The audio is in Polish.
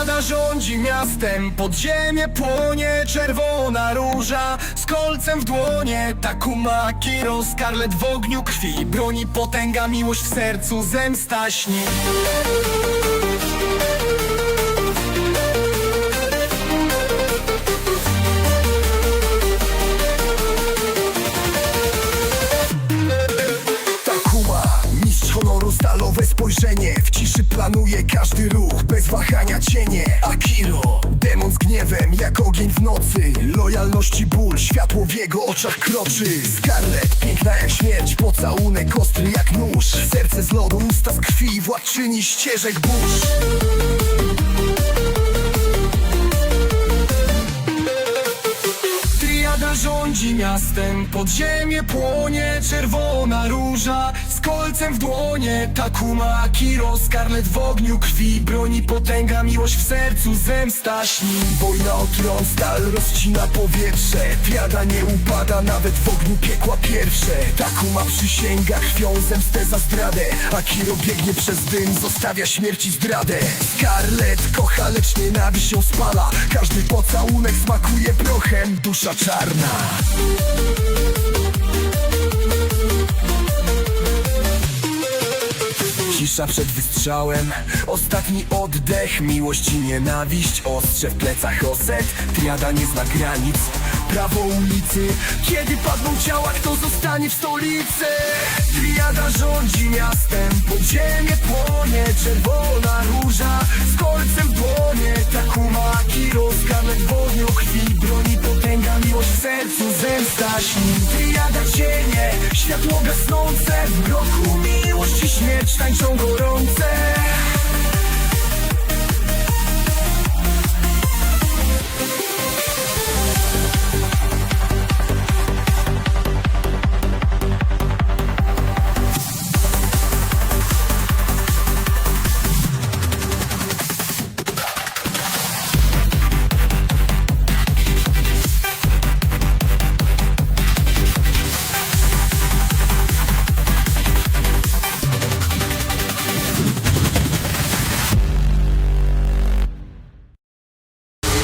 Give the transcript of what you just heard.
Triada rządzi miastem, podziemie płonie czerwona róża. Z kolcem w dłonie, Takuma, Kiro, Scarlet w ogniu krwi. Broni potęga, miłość w sercu, zemsta śni spojrzenie. W ciszy planuje każdy ruch, bez wahania cienie. Akiro, demon z gniewem, jak ogień w nocy. Lojalności ból, światło w jego oczach kroczy. Scarlet, piękna jak śmierć, pocałunek ostry jak nóż. Serce z lodu, usta z krwi, władczyni ścieżek burz. Triada rządzi miastem, podziemie płonie czerwona róża Z kolcem w dłonie, Takuma, Kiro, Scarlet w ogniu krwi. Broni potęga, miłość w sercu, zemsta śni. Wojna o tron, stal rozcina powietrze. Triada nie upada nawet w ogniu piekła pierwsze. Takuma przysięga krwią zemstę za zdradę. Akiro biegnie przez dym, zostawia śmierci zdradę. Scarlet kocha, lecz nienawiść ją spala. Każdy pocałunek smakuje prochem, dusza czarna Cisza przed wystrzałem, ostatni oddech Miłość i nienawiść, ostrze w plecach oset Triada nie zna granic, prawo ulicy Kiedy padną ciała, kto zostanie w stolicy? Triada rządzi miastem, podziemie płonie czerwona róża. Z kolcem w dłonie, Takuma, Kiro, Scarlet w ogniu krwi. Broni potęga, miłość w sercu, zemsta śni. Triada cienie, światło gasnące W mroku miłość i śmierć tańczą gorące